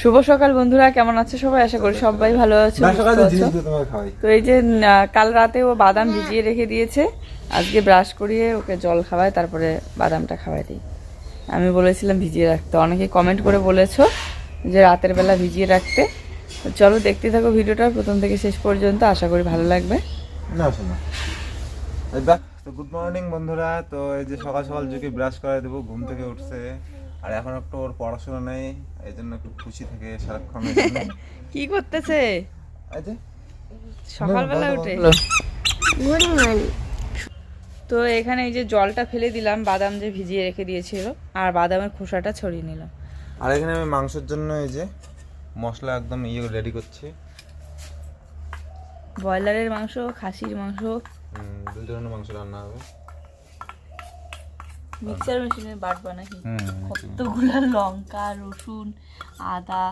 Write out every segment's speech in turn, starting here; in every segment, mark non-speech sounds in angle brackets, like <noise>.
শুভ সকাল বন্ধুরা কেমন আছে সবাই? আশা করি সবাই ভালো আছো তো এই যে কাল রাতে ও বাদাম ভিজিয়ে রেখে দিয়েছে। আজকে ব্রাশ করিয়ে ওকে জল খাওয়ায় তারপরে বাদামটা খাওয়াই দিই। আমি বলেছিলাম ভিজিয়ে রাখতে। অনেকে কমেন্ট করে বলেছ যে রাতের বেলা ভিজিয়ে রাখতে। চলো দেখতে থাকো ভিডিওটা প্রথম থেকে শেষ পর্যন্ত। আশা করি ভালো লাগবে। না শোনো। তো গুড মর্নিং বন্ধুরা। তো এই যে সকাল সকাল যুগে ব্রাশ করে দেবো ঘুম থেকে উঠছে। আর এখন একটু ওর পড়াশোনা নেই এই জন্য একটু খুশি থাকে সারাক্ষণ <laughs> কি করতেছে? সকালবেলা বলো, উঠে। তো এখানে এই যে জলটা ফেলে দিলাম বাদাম যে ভিজিয়ে রেখে দিয়েছিল আর বাদামের খোসাটা ছড়িয়ে নিলাম। আর এখানে আমি মাংসের জন্য এই যে মশলা একদম ইয়ে রেডি করছি। ব্রয়লারের মাংস খাসির মাংস। দু ধরনের মাংস রান্না হবে। মিক্সার মেশিনে বাটবা নাকি কতগুলো লঙ্কা রসুন আদা।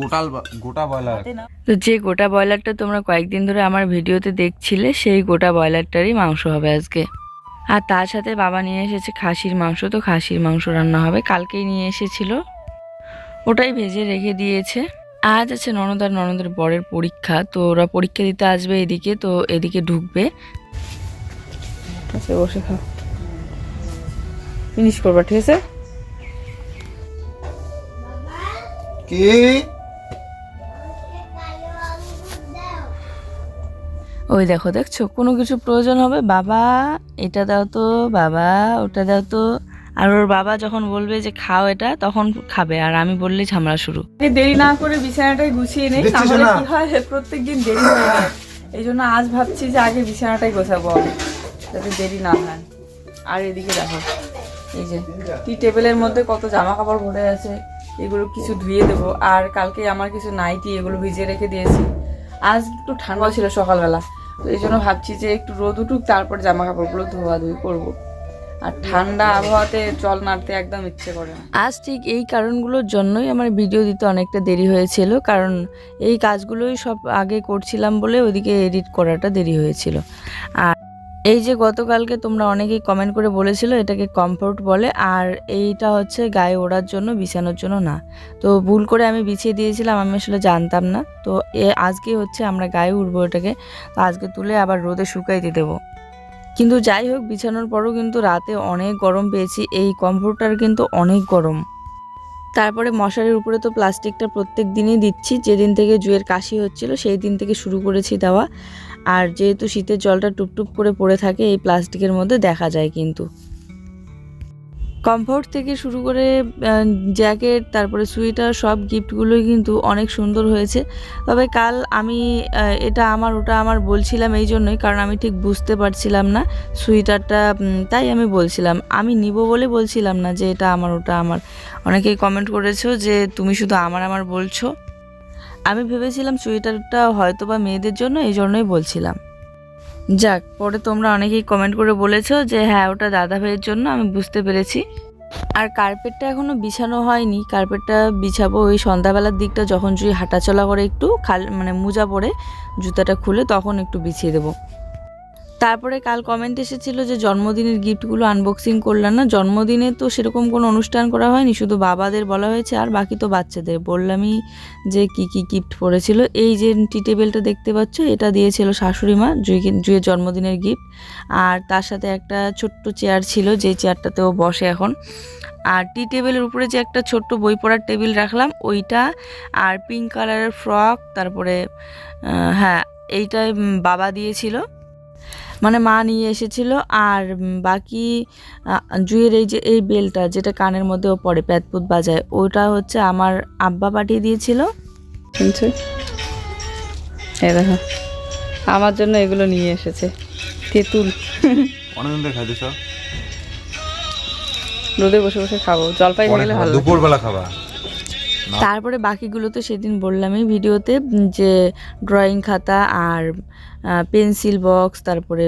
গোটাল গোটা বয়লার তো যে গোটা ব্রয়লারটা তোমরা কয়েকদিন ধরে আমার ভিডিওতে দেখছিলে সেই গোটা ব্রয়লারটারই মাংস হবে আজকে। আর তার সাথে বাবা নিয়ে এসেছে খাসির মাংস তো খাসির মাংস রান্না হবে। কালকেই নিয়ে এসেছিল। ওটাই ভেজে রেখে দিয়েছে। আজ আছে ননদ আর ননদের বরের পরীক্ষা তো ওরা পরীক্ষা দিতে আসবে এদিকে তো এদিকে ঢুকবে। আচ্ছা বসে খাও ফিনিশ করবা ঠিক আছে? কি? ওই দেখো দেখছ? কোনো কিছু প্রয়োজন হবে? বাবা এটা দাও তো বাবা ওটা দাও তো। আর ওর বাবা যখন বলবে যে খাও এটা তখন খাবে। আর আমি বললেই ঝামেলা শুরু। দেরি না করে বিছানাটাই গুছিয়ে নেই তাহলে কি হয়? প্রত্যেকদিন দেরি হয়ে যায়। এই জন্য আজ ভাবছি যে আগে বিছানাটাই গোছাবো। আমি যাতে দেরি না হয়। আর এদিকে দেখো। এই যে টি টেবিলের মধ্যে কত জামা কাপড় ভরে আছে, এগুলো কিছু ধুয়ে দেবো। আর কালকে আমার কিছু নাইটি, এগুলো ভিজিয়ে রেখে দিয়েছি। আজ একটু ঠান্ডা ছিল সকালবেলা, তো এই জন্য ভাবছি যে একটু রোদ উঠুক, তারপর জামা কাপড়গুলো ধোয়া ধুই করব। আর ঠান্ডা আবহাওয়াতে জল নাড়তে একদম ইচ্ছে করে আজ ঠিক এই কারণগুলোর জন্যই আমার ভিডিও দিতে অনেকটা দেরি হয়েছিল, কারণ এই কাজগুলোই সব আগে করছিলাম বলে ওদিকে এডিট করাটা দেরি হয়েছিল। আর এই যে গতকালকে তোমরা অনেকেই কমেন্ট করে বলেছিল এটাকে কমফোর্ট বলে, আর এইটা হচ্ছে গায়ে ওড়ার জন্য, বিছানোর জন্য না। তো ভুল করে আমি বিছিয়ে দিয়েছিলাম, আমি আসলে জানতাম না। তো এ আজকে হচ্ছে আমরা গায়ে উঠবো এটাকে, তো আজকে তুলে আবার রোদে শুকাইতে দেবো। কিন্তু যাই হোক, বিছানোর পরও কিন্তু রাতে অনেক গরম পেয়েছি, এই কমফোর্টার কিন্তু অনেক গরম। তারপরে মশারির উপরে তো প্লাস্টিকটা প্রত্যেক দিনই দিচ্ছি। যেদিন থেকে জুয়ের কাশি হচ্ছিল, সেই দিন থেকে শুরু করেছি দেওয়া। আর যেহেতু শীতের জলটা টুপটুপ করে পড়ে থাকে, এই প্লাস্টিকের মধ্যে দেখা যায় কিন্তু। কমফোর্ট থেকে শুরু করে জ্যাকেট তারপরে সুইটার সব গিফটগুলোই কিন্তু অনেক সুন্দর হয়েছে। তবে কাল আমি এটা আমার, ওটা আমার বলছিলাম এই জন্যই, কারণ আমি ঠিক বুঝতে পারছিলাম না সুইটারটা তাই আমি বলছিলাম। আমি নিব বলে বলছিলাম না যে এটা আমার, ওটা আমার। অনেকেই কমেন্ট করেছ যে তুমি শুধু আমার আমার বলছো। আমি ভেবেছিলাম সুইটারটা হয়তো বা মেয়েদের জন্য, এই জন্যই বলছিলাম। যাক, পরে তোমরা অনেকেই কমেন্ট করে বলেছ যে হ্যাঁ ওটা দাদা ভাইয়ের জন্য, আমি বুঝতে পেরেছি। আর কার্পেটটা এখনও বিছানো হয়নি। কার্পেটটা বিছাবো ওই সন্ধ্যাবেলার দিকটা, যখন জুই হাঁটাচলা করে একটু, খাল মানে মোজা পরে জুতাটা খুলে, তখন একটু বিছিয়ে দেবো। তারপরে কাল কমেন্ট এসেছিল যে জন্মদিনের গিফটগুলো আনবক্সিং করলাম না। জন্মদিনে তো সেরকম কোনো অনুষ্ঠান করা হয়নি, শুধু বাবাদের বলা হয়েছে আর বাকি তো বাচ্চাদের। বললামই যে কি কি গিফট পড়েছিল। এই যে টি টেবিলটা দেখতে পাচ্ছ, এটা দিয়েছিল শাশুড়ি মা জুয়ের জন্মদিনের গিফট আর তার সাথে একটা ছোট্ট চেয়ার ছিল, যে চেয়ারটাতেও বসে এখন। আর টি টেবিলের উপরে যে একটা ছোট্ট বই পড়ার টেবিল রাখলাম, ওইটা আর পিঙ্ক কালারের ফ্রক তারপরে হ্যাঁ এইটা বাবা দিয়েছিল। মানে মা নিয়ে এসেছিল আর বাকি জুয়ের এই যে এই বেলটা যেটা কানের মধ্যেও পড়ে প্যাতপুত বাজায় ওটা হচ্ছে আমার আব্বা পাঠিয়ে দিয়েছিল। শুনছো। দেখো আমার জন্য এগুলো নিয়ে এসেছে তেঁতুল। রোদে বসে বসে খাব জলপাই খেলে ভালো বেলা খাবা? তারপরে বাকিগুলো তো সেদিন বললামই ভিডিওতে যে ড্রয়িং খাতা আর পেন্সিল বক্স, তারপরে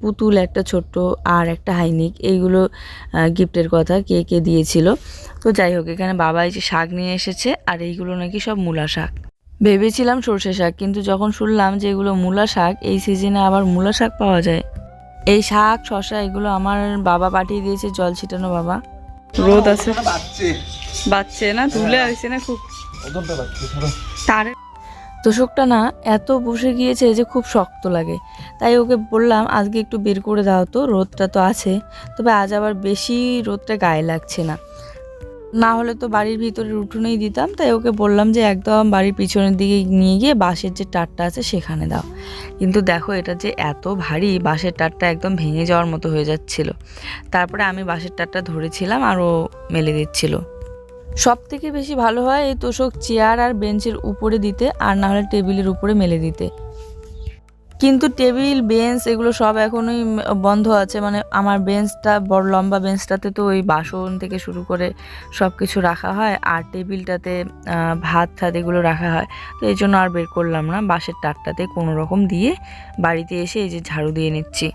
পুতুল, একটা ছোট্ট আর একটা হাইনিক, এইগুলো গিফটের কথা কে কে দিয়েছিল। তো যাই হোক, এখানে বাবা এই যে শাক নিয়ে এসেছে, আর এইগুলো নাকি সব মূলা শাক। ভেবেছিলাম সর্ষে শাক, কিন্তু যখন শুনলাম যে এগুলো মূলা শাক, এই সিজনে আবার মূলা শাক পাওয়া যায়। এই শাক শশা এগুলো আমার বাবা পাঠিয়ে দিয়েছে জল ছিটানো বাবা। রোদ আছে। বাচ্চে না ধুলে আসছে না খুব। তার তোষকটা না এত বসে গিয়েছে যে খুব শক্ত লাগে। তাই ওকে বললাম আজকে একটু বের করে দাও তো রোদটা তো আছে। তবে আজ আবার বেশি রোদটা গায়ে লাগছে না। না হলে তো বাড়ির ভিতরে উঠোনেই দিতাম, তাই ওকে বললাম যে একদম বাড়ির পিছনের দিকে নিয়ে গিয়ে বাঁশের যে টারটা আছে সেখানে দাও। কিন্তু দেখো এটা যে এত ভারী, বাঁশের টারটা একদম ভেঙে যাওয়ার মতো হয়ে যাচ্ছিল। তারপরে আমি বাঁশের টারটা ধরেছিলাম আর ও মেলে দিচ্ছিল। সব থেকে বেশি ভালো হয় এই তোষক চেয়ার আর বেঞ্চের উপরে দিতে আর না হলে টেবিলের উপরে মেলে দিতে। কিন্তু টেবিল, বেঞ্চ এগুলো সব এখনই বন্ধ আছে। মানে আমার বেঞ্চটা, বড় লম্বা বেঞ্চটাতে তো ওই বাসন থেকে শুরু করে সব কিছু রাখা হয়। আর টেবিলটাতে ভাত ঠাত এগুলো রাখা হয়। তো এই জন্য আর বের করলাম না। বাঁশের টাকটাতে কোনো রকম দিয়ে বাড়িতে এসে এই যে ঝাড়ু দিয়ে নিচ্ছি।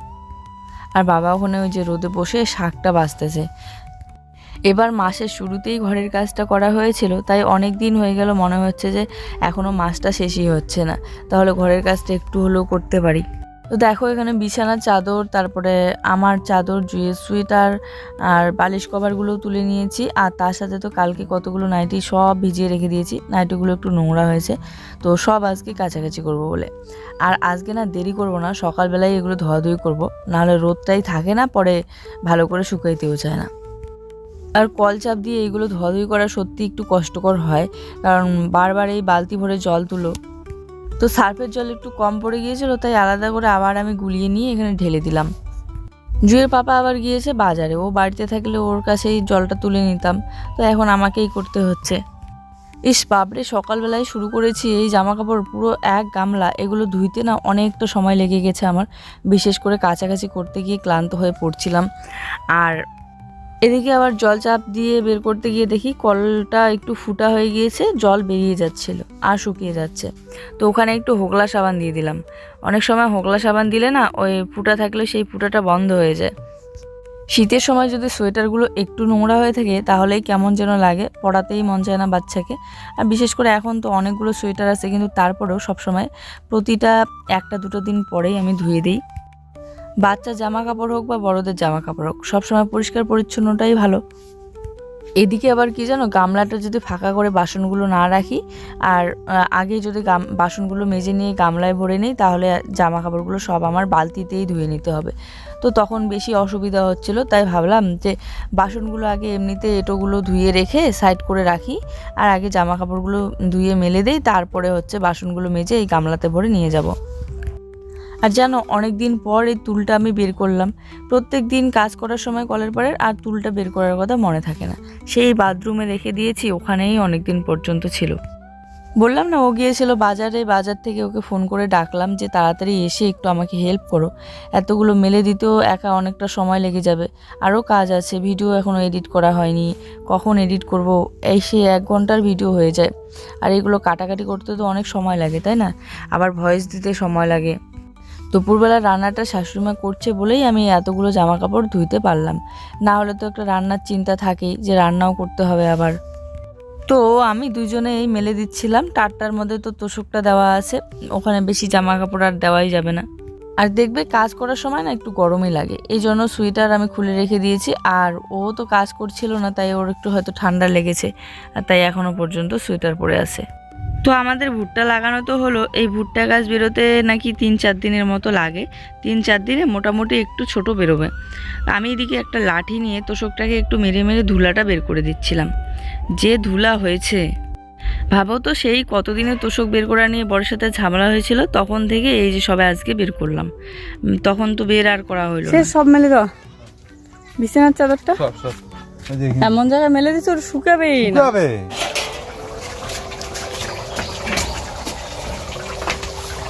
আর বাবা ওখানে ওই যে রোদে বসে শাকটা বাঁচতেছে। এবার মাসের শুরুতেই ঘরের কাজটা করা হয়েছিল, তাই অনেক দিন হয়ে গেল মনে হচ্ছে যে এখনও মাসটা শেষই হচ্ছে না। তাহলে ঘরের কাজটা একটু হলেও করতে পারি। তো দেখো এখানে বিছানার চাদর, তারপরে আমার চাদর জুয়ে সুইটার আর বালিশ কভারগুলো তুলে নিয়েছি। আর তার সাথে তো কালকে কতগুলো নাইটি সব ভিজিয়ে রেখে দিয়েছি। নাইটিগুলো একটু নোংরা হয়েছে, তো সব আজকে কাছাকাছি করব বলে। আর আজকে না দেরি করব না, সকালবেলায় এগুলো ধোয়াধুয়ি করব। নাহলে রোদটাই থাকে না, পরে ভালো করে শুকাইতেও চায় না। আর কল চাপ দিয়ে এইগুলো ধোয়াধুয়ি করা সত্যি একটু কষ্টকর হয়, কারণ বারবার এই বালতি ভরে জল তুলো। তো সার্ফের জল একটু কম পড়ে গিয়েছিল, তাই আলাদা করে আবার আমি গুলিয়ে নিয়ে এখানে ঢেলে দিলাম। জুয়ের পাপা আবার গিয়েছে বাজারে, ও বাড়িতে থাকলে ওর কাছেই জলটা তুলে নিতাম, তো এখন আমাকেই করতে হচ্ছে। ইস বাপরে, সকালবেলায় শুরু করেছি এই জামা কাপড় পুরো এক গামলা, এগুলো ধুইতে না অনেকটা সময় লেগে গেছে আমার, বিশেষ করে কাছাকাছি করতে গিয়ে ক্লান্ত হয়ে পড়ছিলাম। আর এদিকে আবার জল চাপ দিয়ে বের করতে গিয়ে দেখি কলটা একটু ফুটা হয়ে গিয়েছে, জল বেরিয়ে যাচ্ছিল আর শুকিয়ে যাচ্ছে। তো ওখানে একটু হোগলা সাবান দিয়ে দিলাম। অনেক সময় হোগলা সাবান দিলে না ওই ফুটা থাকলে সেই ফুটাটা বন্ধ হয়ে যায়। শীতের সময় যদি সোয়েটারগুলো একটু নোংরা হয়ে থাকে তাহলেই কেমন যেন লাগে, পড়াতেই মন চায় না বাচ্চাকে। আর বিশেষ করে এখন তো অনেকগুলো সোয়েটার আছে, কিন্তু তারপরেও সবসময় প্রতিটা একটা দুটো দিন পরেই আমি ধুয়ে দিই। বাচ্চা জামা কাপড় হোক বা বড়দের জামা কাপড় হোক, সবসময় পরিষ্কার পরিচ্ছন্নটাই ভালো। এদিকে আবার কি জানো, গামলাটা যদি ফাঁকা করে বাসনগুলো না রাখি, আর আগে যদি গাম, বাসনগুলো মেজে নিয়ে গামলায় ভরে নিই, তাহলে জামা কাপড়গুলো সব আমার বালতিতেই ধুয়ে নিতে হবে। তো তখন বেশি অসুবিধা হচ্ছিল, তাই ভাবলাম যে বাসনগুলো আগে এমনিতে এটোগুলো ধুয়ে রেখে সাইড করে রাখি, আর আগে জামা কাপড়গুলো ধুয়ে মেলে দেই, তারপরে হচ্ছে বাসনগুলো মেজে এই গামলাতে ভরে নিয়ে যাব। আর জানো অনেক দিন পর এই তুলটা আমি বের করলাম। প্রত্যেক দিন কাজ করার সময় কলের পরের আর তুলটা বের করার কথা মনে থাকে না। সেই বাথরুমে রেখে দিয়েছি, ওখানেই অনেক দিন পর্যন্ত ছিল। বললাম না, ও গিয়েছিল বাজারে, বাজার থেকে ওকে ফোন করে ডাকলাম যে, তাড়াতাড়ি এসে একটু আমাকে হেল্প করো। এতগুলো মেলে দিতেও একা অনেকটা সময় লেগে যাবে। আরও কাজ আছে, ভিডিও এখনও এডিট করা হয়নি। কখন এডিট করব? এই সে এক ঘণ্টার ভিডিও হয়ে যায়। আর এগুলো কাটাকাটি করতে তো অনেক সময় লাগে, তাই না? আবার ভয়েস দিতে সময় লাগে। দুপুরবেলা রান্নাটা শাশুড়িমা করছে বলেই আমি এতগুলো জামা কাপড় ধুইতে পারলাম। না হলে তো একটা রান্নার চিন্তা থাকেই যে রান্নাও করতে হবে আবার। তো আমি দুজনেই মেলে দিচ্ছিলাম। টাটটার মধ্যে তো তোষকটা দেওয়া আছে। ওখানে বেশি জামা কাপড় আর দেওয়াই যাবে না। আর দেখবে কাজ করার সময় না একটু গরমই লাগে। এই জন্য সোয়েটার আমি খুলে রেখে দিয়েছি। আর ও তো কাজ করছিল না, তাই ওর একটু হয়তো ঠান্ডা লেগেছে। আর তাই এখনও পর্যন্ত সোয়েটার পরে আছে। তো আমাদের ভুট্টা লাগানো তো হলো এই ভুট্টা গাছ বেরোতে নাকি তিন চার দিনের মতো লাগে। তিন চার দিনে মোটামুটি একটু ছোট বেরোবে। আমি এদিকে একটা লাঠি নিয়ে তোষকটাকে একটু মেরে মেরে ধুলাটা বের করে দিচ্ছিলাম। যে ধুলা হয়েছে। ভাবো তো সেই কতদিনের তোষক বের করা নিয়ে বড়ের সাথে ঝামেলা হয়েছিল তখন থেকে এই যে সবে আজকে বের করলাম। তখন তো বের আর করা হলো সব মেলে দাও। বিছানার চাদরটা? সব সব। এমন জায়গায় মেলে দিচ্ছে ওর শুকাবেই না।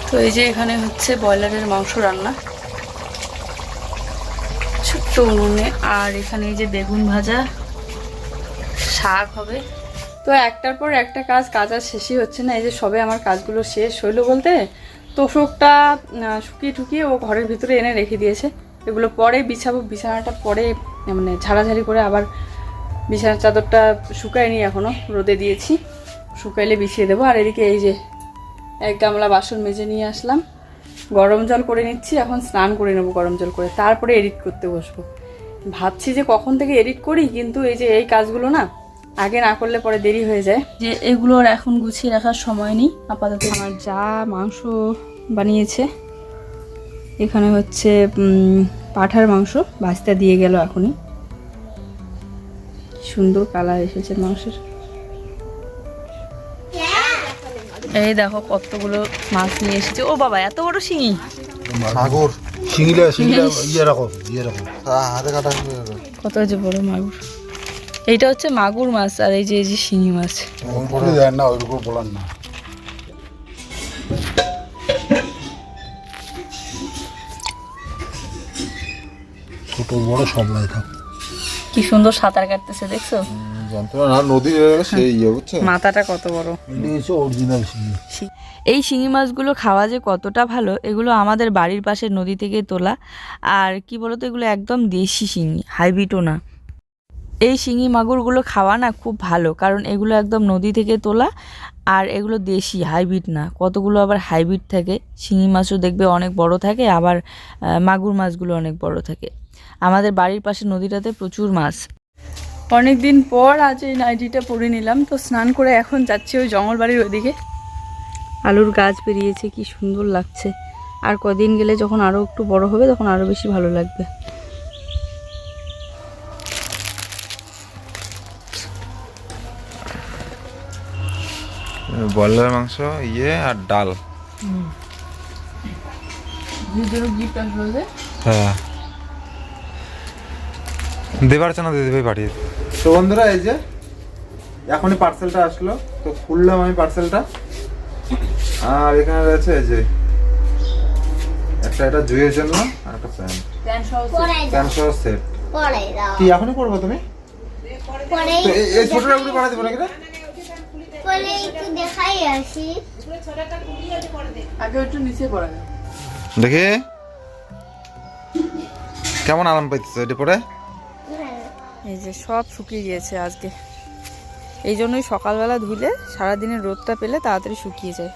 তো এই যে এখানে হচ্ছে ব্রয়লারের মাংস রান্না। ছোট্ট উনুনে। আর এখানে এই যে বেগুন ভাজা। শাক হবে। তো একটার পর একটা কাজ কাজ আর শেষই হচ্ছে না। এই যে সবে আমার কাজগুলো শেষ হইল বলতে, তোষকটা শুকিয়ে টুকিয়ে ও ঘরের ভিতরে এনে রেখে দিয়েছে। এগুলো পরে বিছাবো, বিছানাটা পরে মানে ঝাড়াঝাড়ি করে আবার বিছানার চাদরটা শুকায়নি এখনও রোদে দিয়েছি। শুকাইলে বিছিয়ে দেবো। আর এদিকে এই যে এক গামলা বাসন মেজে নিয়ে আসলাম। গরম জল করে নিচ্ছি এখন স্নান করে নেব গরম জল করে। তারপরে এডিট করতে বসবো। ভাবছি যে কখন থেকে এডিট করি কিন্তু এই যে এই কাজগুলো না আগে না করলে পরে দেরি হয়ে যায়। যে এগুলোর এখন গুছিয়ে রাখার সময় নেই আপাতত। আমার যা মাংস বানিয়েছে এখানে হচ্ছে পাঠার মাংস ভাজতে দিয়ে গেল এখনই। সুন্দর কালার এসেছে মাংসের। এই দেখো কতগুলো মাছ নিয়ে এসেছে। ও বাবা এত বড় শিঙি। মাগুর শিঙিলে শিঙিলে ইয়ে রাখো ইয়ে রাখো। হাতে কাটা কত যে বড় মাগুর। এইটা হচ্ছে মাগুর মাছ আর এই যে এই যে শিঙি মাছ। দেন না ওইরকম বলার না। ছোট বড় সব থাক। কি সুন্দর সাঁতার কাটতেছে দেখছ? যন্ত্রণা নদী সেই ইয়ে বুঝছ? মাথাটা কত বড়? এটা অরিজিনাল শিঙি এই শিঙি মাছগুলো খাওয়া যে কতটা ভালো এগুলো আমাদের বাড়ির পাশে নদী থেকে তোলা। আর কি বলতো এগুলো একদম দেশি শিঙি হাইব্রিডও না। এই শিঙি মাগুরগুলো খাওয়া না খুব ভালো কারণ এগুলো একদম নদী থেকে তোলা আর এগুলো দেশি হাইব্রিড না। কতগুলো আবার হাইব্রিড থাকে শিঙি মাছও দেখবে অনেক বড় থাকে আবার মাগুর মাছগুলো অনেক বড় থাকে। আমাদের বাড়ির পাশে নদীটাতে প্রচুর মাছ। অনেক দিন পর আজ এই নাইটিটা পরে নিলাম। তো স্নান করে এখন যাচ্ছি ওই জঙ্গল বাড়ির ওইদিকে। আলুর গাছ বেরিয়েছে কি সুন্দর লাগছে। আর কদিন গেলে যখন আরও একটু বড় হবে তখন আরও বেশি ভালো লাগবে। বয়লার মাংস ইয়ে আর ডাল। হ্যাঁ। দেবার চানা দিদি ভাই পাঠিয়ে তো বন্ধুরা এই যে এখনই পার্সেলটা আসলো তো খুললাম আমি পার্সেলটা আর এখানে রয়েছে এই যে একটা এটা জুয়ের জন্য আর একটা প্যান্ট। প্যান্ট সহ সেট পরে দাও। কি এখনই পড়ব তুমি? পরে তো এই- ছোটটা গুলো পাঠা দেবো নাকি রে? পরে একটু দেখাই আসি। আগে একটু নিচে পড়া দেখি। কেমন আরাম পাইতেছে এটা পরে? এই যে সব শুকিয়ে গিয়েছে আজকে। এই জন্যই সকালবেলা ধুলে সারাদিনের রোদটা পেলে তাড়াতাড়ি শুকিয়ে যায়।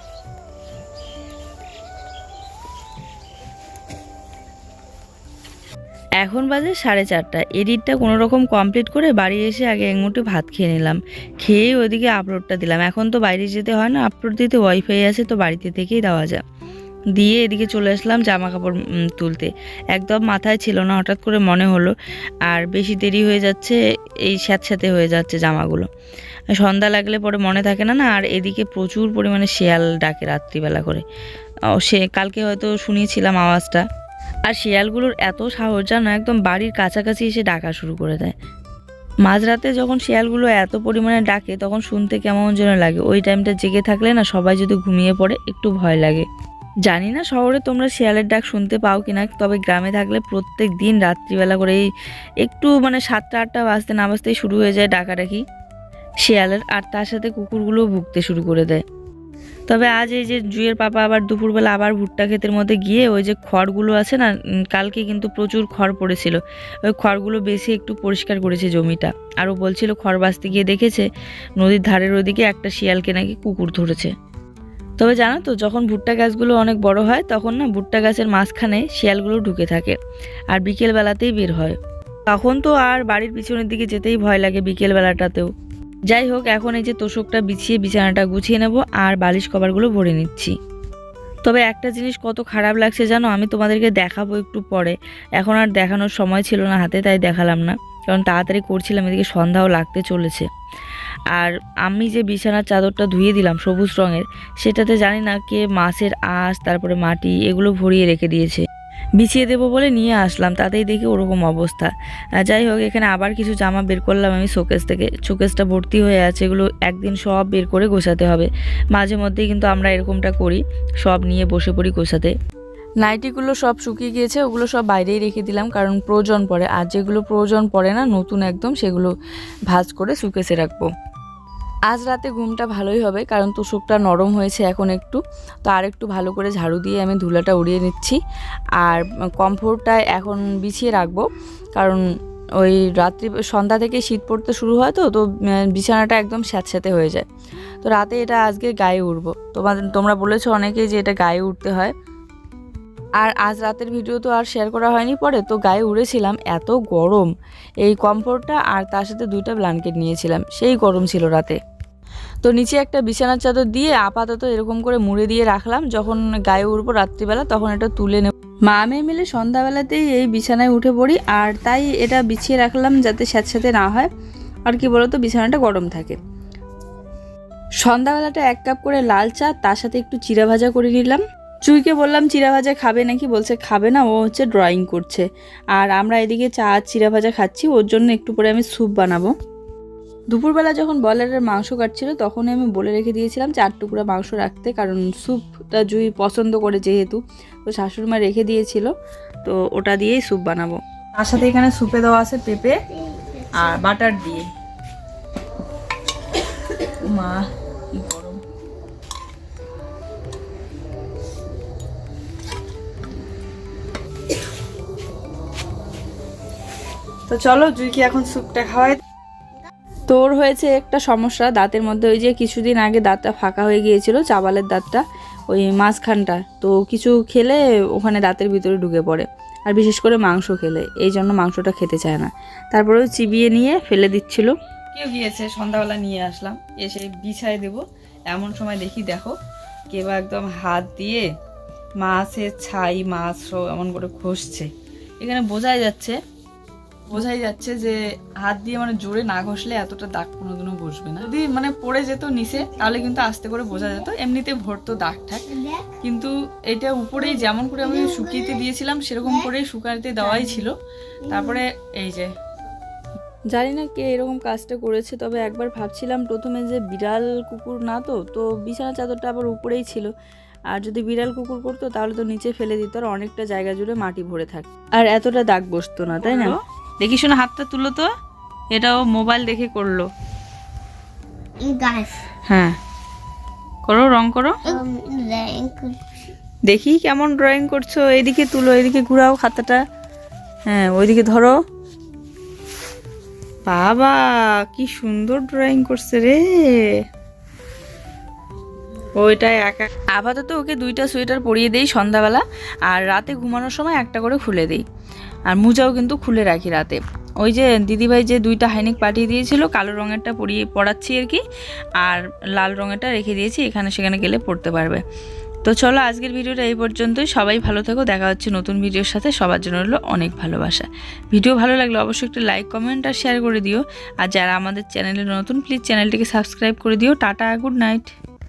এখন বাজে সাড়ে চারটা। এডিটটা কোনো রকম কমপ্লিট করে বাড়ি এসে আগে এক ভাত খেয়ে নিলাম। খেয়ে ওইদিকে আপলোডটা দিলাম। এখন তো বাইরে যেতে হয় না আপলোড দিতে ওয়াইফাই আছে, তো বাড়িতে থেকেই দেওয়া যায়। দিয়ে এদিকে চলে আসলাম জামা কাপড় তুলতে। একদম মাথায় ছিল না, হঠাৎ করে মনে হলো। আর বেশি দেরি হয়ে যাচ্ছে, এই স্যাঁতস্যাঁতে হয়ে যাচ্ছে জামাগুলো। সন্ধ্যা লাগলে পরে মনে থাকে না না, আর এদিকে প্রচুর পরিমাণে শেয়াল ডাকে রাত্রিবেলা করে। সে, কালকে হয়তো শুনিয়েছিলাম আওয়াজটা। আর শিয়ালগুলোর এত সাহস জানো, একদম বাড়ির কাছাকাছি এসে ডাকা শুরু করে দেয়। মাঝরাতে যখন শিয়ালগুলো এত পরিমাণে ডাকে, তখন শুনতে কেমন যেন লাগে। ওই টাইমটা জেগে থাকলে না, সবাই যদি ঘুমিয়ে পড়ে, একটু ভয় লাগে। জানি না শহরে তোমরা শিয়ালের ডাক শুনতে পাও কিনা, তবে গ্রামে থাকলে প্রত্যেক দিন রাত্রিবেলা করে একটু মানে সাতটা, আটটা বাজতে না বাজতেই শুরু হয়ে যায় ডাকাডাকি। শিয়ালের আর তার সাথে কুকুরগুলোও ভুগতে শুরু করে দেয়। তবে আজ এই যে জুয়ের পাপা আবার দুপুরবেলা আবার ভুট্টা ক্ষেতের মধ্যে গিয়ে ওই যে খড়গুলো আছে না কালকে কিন্তু প্রচুর খড় পড়েছিল। ওই খড়গুলো বেশি একটু পরিষ্কার করেছে জমিটা। আরও বলছিল খড় বাঁচতে গিয়ে দেখেছে, নদীর ধারের ওদিকে একটা শিয়ালকে নাকি কুকুর ধরেছে। তবে জানো তো, যখন ভুট্টা গাছগুলো অনেক বড় হয়, তখন না ভুট্টা গাছের মাঝখানে শিয়ালগুলো ঢুকে থাকে আর বিকেল বেলাতেই বের হয়। তখন তো আর বাড়ির পিছনের দিকে যেতেই ভয় লাগে বিকেল বেলাটাতেও যাই হোক, এখন এই যে তোষকটা বিছিয়ে বিছানাটা গুছিয়ে নেব আর বালিশ কভারগুলো ভরে নিচ্ছি। তবে একটা জিনিস কত খারাপ লাগছে জানো, আমি তোমাদেরকে দেখাবো একটু পরে। এখন আর দেখানোর সময় ছিল না হাতে, তাই দেখালাম না। কারণ তাড়াতাড়ি করছিলাম, এদিকে সন্ধ্যাও লাগতে চলেছে। আর আমি যে বিছানার চাদরটা ধুয়ে দিলাম সবুজ রঙের, সেটাতে জানি না কে মাছের আঁশ, তারপরে মাটি, এগুলো ভরিয়ে রেখে দিয়েছে। বিছিয়ে দেবো বলে নিয়ে আসলাম, তাতেই দেখি ওরকম অবস্থা। যাই হোক, এখানে আবার কিছু জামা বের করলাম আমি শোকেস থেকে। শোকেসটা ভর্তি হয়ে আছে, এগুলো একদিন সব বের করে গোছাতে হবে। মাঝে মধ্যেই কিন্তু আমরা এরকমটা করি, সব নিয়ে বসে পড়ি গোছাতে। নাইটিগুলো সব শুকিয়ে গিয়েছে, ওগুলো সব বাইরেই রেখে দিলাম, কারণ প্রয়োজন পড়ে। আর যেগুলো প্রয়োজন পড়ে না, নতুন একদম, সেগুলো ভাজ করে শুকেসে রাখব। আজ রাতে ঘুমটা ভালোই হবে, কারণ তোষকটা নরম হয়েছে এখন একটু। তো আর একটু ভালো করে ঝাড়ু দিয়ে আমি ধুলাটা উড়িয়ে নিচ্ছি। আর কমফোর্টটা এখন বিছিয়ে রাখব, কারণ ওই রাত্রি, সন্ধ্যা থেকে শীত পড়তে শুরু হয় তো তো বিছানাটা একদম স্যাঁতস্যাঁতে হয়ে যায়। তো রাতে এটা আজকে গায়ে উঠবো তোমাদের, তোমরা বলেছ অনেকেই যে এটা গায়ে উঠতে হয়। আর আজ রাতের ভিডিও তো আর শেয়ার করা হয়নি, পরে তো গায়ে উড়েছিলাম এত গরম। এই কমফোর্টটা আর তার সাথে দুইটা ব্ল্যাঙ্কেট নিয়েছিলাম, সেই গরম ছিল রাতে। তো নিচে একটা বিছানার চাদর দিয়ে আপাতত এরকম করে মুড়ে দিয়ে রাখলাম, যখন গায়ে উঠবো রাত্রিবেলা, তখন এটা তুলে নেব। মা মেয়ে মিলে সন্ধ্যাবেলাতেই এই বিছানায় উঠে পড়ি, আর তাই এটা বিছিয়ে রাখলাম যাতে স্যাঁতস্যাঁতে না হয়। আর কি বলতো, বিছানাটা গরম থাকে। সন্ধ্যাবেলাটা এক কাপ করে লাল চা, তার সাথে একটু চিরা ভাজা করে নিলাম। চুইকে বললাম চিরা ভাজা খাবে নাকি? বলছে, খাবে না, ও হচ্ছে ড্রয়িং করছে। আর আমরা এদিকে চা চিরা ভাজা খাচ্ছি, ওর জন্য একটু পরে আমি স্যুপ বানাবো। দুপুরবেলা যখন বয়লারের মাংস কাটছিল, তখনই আমি বলে রেখে দিয়েছিলাম চার টুকরা মাংস রাখতে, কারণ স্যুপটা জুই পছন্দ করে যেহেতু। তো শাশুড়ি মা রেখে দিয়েছিল, তো ওটা দিয়েই স্যুপ বানাবো। তার সাথে এখানে স্যুপে দেওয়া আছে পেঁপে আর বাটার দিয়ে। মা তো চলো জুইকে এখন স্যুপটা খাওয়াই? তোর হয়েছে একটা সমস্যা দাঁতের মধ্যে ওই যে কিছুদিন আগে দাঁতটা ফাঁকা হয়ে গিয়েছিল চাবালের দাঁতটা ওই মাঝখানটা। তো কিছু খেলে ওখানে দাঁতের ভিতরে ঢুকে পড়ে আর বিশেষ করে মাংস খেলে এই জন্য মাংসটা খেতে চায় না। তারপরে ও চিবিয়ে নিয়ে ফেলে দিচ্ছিল। কেউ গিয়েছে সন্ধ্যাবেলা নিয়ে আসলাম এসে বিছায় দেব এমন সময় দেখি দেখো কেউ একদম হাত দিয়ে মাছের ছাই মাছ এমন করে ঘষছে। এখানে বোঝাই যাচ্ছে বোঝাই যাচ্ছে যে হাত দিয়ে মানে জোরে না ঘষলে এতটা দাগ কোনোদিনও বসবে না। যদি মানে পড়ে যেত নিচে তাহলে কিন্তু আস্তে করে বোঝা যেত। এমনিতে ভরতো দাগ ঠাক। কিন্তু এটা উপরেই যেমন করে আমি শুকিয়েতে দিয়েছিলাম সেরকম করেই শুকাতে দেওয়াই ছিল। তারপরে এই যে। জানি না কে এরকম কাজটা করেছে তবে একবার ভাবছিলাম প্রথমে যে বিড়াল কুকুর না তো তো বিছানা চাদরটা আবার উপরেই ছিল। আর যদি বিড়াল কুকুর করতো তাহলে তো নিচে ফেলে দিত আর অনেকটা জায়গা জুড়ে মাটি ভরে থাক আর এতটা দাগ বসতো না তাই না? দেখি শোনা হাতটা তুলো তো। এটাও মোবাইল দেখে করল। হ্যাঁ। করো রং করো। দেখি কেমন ড্রয়িং করছ। এদিকে তুলো এদিকে ঘুরাও খাতাটা হ্যাঁ ওইদিকে ধরো। বাবা কি সুন্দর ড্রয়িং করছে রে। ওইটা একা। আপাতত ওকে দুইটা সোয়েটার পরিয়ে দেই সন্ধ্যাবেলা, আর রাতে ঘুমানোর সময় একটা করে খুলে দেই। আর মোজাও কিন্তু খুলে রাখি রাতে। ওই যে দিদিভাই যে দুইটা হাইনেক পাঠিয়ে দিয়েছিল, কালো রঙেরটা পরিয়ে পড়াচ্ছি আর কি, আর লাল রঙেরটা রেখে দিয়েছি, এখানে সেখানে গেলে পড়তে পারবে। তো চলো আজকের ভিডিওটা এই পর্যন্তই। সবাই ভালো থেকো, দেখা হচ্ছে নতুন ভিডিওর সাথে। সবার জন্য হলো অনেক ভালোবাসা। ভিডিও ভালো লাগলে অবশ্যই একটু লাইক, কমেন্ট আর শেয়ার করে দিও। আর যারা আমাদের চ্যানেলে নতুন, প্লিজ চ্যানেলটিকে সাবস্ক্রাইব করে দিও। Tata, good night.